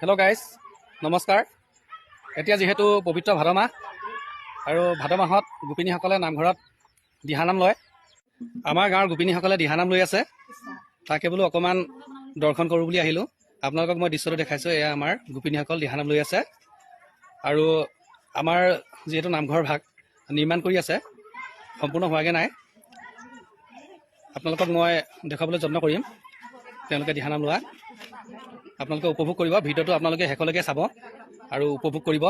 Hello guys নমস্কাৰ এতিয়া যিহেতু পবিত্ৰ ভাদ মাহ আৰু ভাদ মাহত গোপিনীসকলে নামঘৰত দিহানাম লয় আমাৰ গাঁৱৰ গোপিনীসকলে দিহানাম লৈ আছে তাকে বোলো অকণমান দৰ্শন কৰোঁ বুলি আহিলোঁ আপোনালোকক মই দৃশ্যটো দেখাইছোঁ এয়া আমাৰ গোপিনীসকল দিহানাম লৈ আছে আৰু আমাৰ যিহেতু নামঘৰ ভাগ নিৰ্মাণ কৰি আছে সম্পূৰ্ণ হোৱাগৈ নাই আপোনালোকক মই দেখুৱাবলৈ যত্ন কৰিম তেওঁলোকে দিহানাম লোৱা আপোনালোকে উপভোগ কৰিব ভিডিঅ'টো আপোনালোকে শেষলৈকে চাব আৰু উপভোগ কৰিব।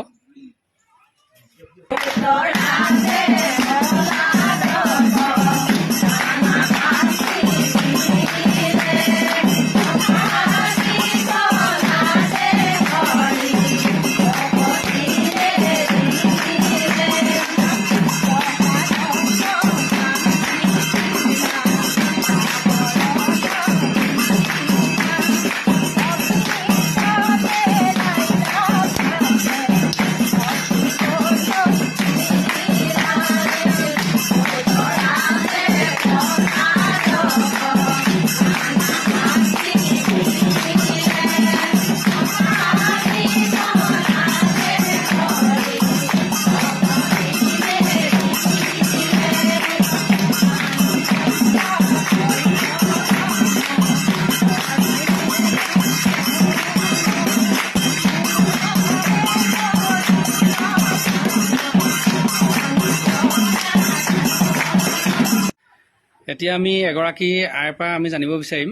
এতিয়া আমি এগৰাকী আইৰ পৰা আমি জানিব বিচাৰিম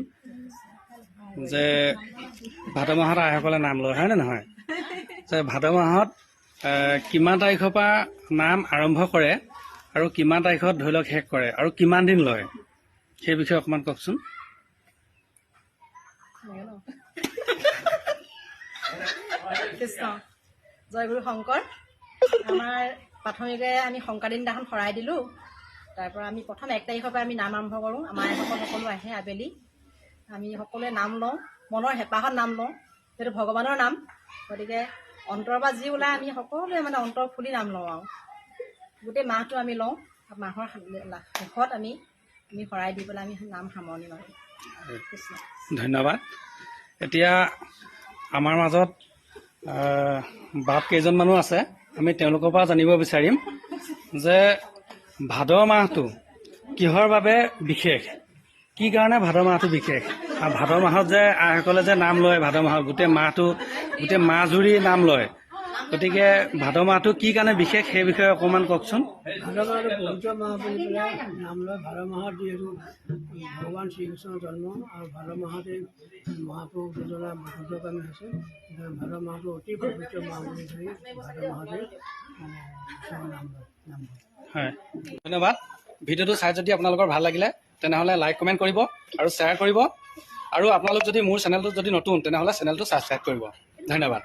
যে ভাদ মাহত আইসকলে নাম লয় হয়নে নহয়? যে ভাদ মাহত কিমান তাৰিখৰ পৰা নাম আৰম্ভ কৰে আৰু কিমান তাৰিখত ধৰি লওক শেষ কৰে আৰু কিমান দিন লয়? সেই বিষয়ে অকণমান কওকচোন। কৃষ্ণ। জয় গুৰু শংকৰ। আমাৰ প্ৰাথমিকে আমি শংকাদিন দিনাখন শৰাই দিলোঁ। তাৰ পৰা আমি প্ৰথম এক তাৰিখৰ পৰা আমি নাম আৰম্ভ কৰোঁ। আমাৰ আইসকল সকলো আহে আবেলি। আমি সকলোৱে নাম লওঁ। মনৰ হেঁপাহত নাম লওঁ। যিহেতু ভগৱানৰ নাম। গতিকে অন্তৰৰ পৰা যি ওলায় আমি সকলোৱে মানে অন্তৰ খুলি নাম লওঁ আৰু। গোটেই মাহটো আমি লওঁ। মাহৰ শেষত আমি আমি শৰাই দি পেলাই আমি নাম সামৰণি মাৰোঁ। ধন্যবাদ। এতিয়া আমাৰ মাজত বাপ কেইজনমানো আছে। আমি তেওঁলোকৰ পৰা জানিব বিচাৰিম যে ভাদ মাহটো কিহৰ বাবে বিশেষ? কি কাৰণে ভাদ মাহটো বিশেষ? আৰু ভাদ মাহত যে আইসকলে যে নাম লয়, ভাদ মাহত গোটেই মাহটো, গোটেই মাহ জুৰি নাম লয়। গতিকে ভাদ মাহটো কি কাৰণে বিশেষ সেই বিষয়ে অকণমান কওকচোন। ভাদ মাহটো পবিত্ৰ মাহ বুলি পেলাই নাম লয় ভাদ মাহত যিহেতু ভগৱান শ্ৰীকৃষ্ণৰ জন্ম আৰু ভাদ মাহতে মহাপুৰুষ দুজনা বুদ্ধকামী হৈছে। ভাদ মাহটো অতি পবিত্ৰ মাহ বুলি ধৰি ভাদ মাহতে মানে নাম লয় নাম লয়। হয়। ধন্যবাদ। ভিডিঅ'টো চাই যদি আপোনালোকৰ ভালো লাগিলে, তেনেহ'লে লাইক কমেণ্ট কৰিব আৰু শ্বেয়াৰ কৰিব। আৰু আপোনালোক যদি মোৰ চেনেলটো যদি নতুন, তেনেহ'লে চেনেলটো ছাবস্ক্ৰাইব কৰিব। ধন্যবাদ।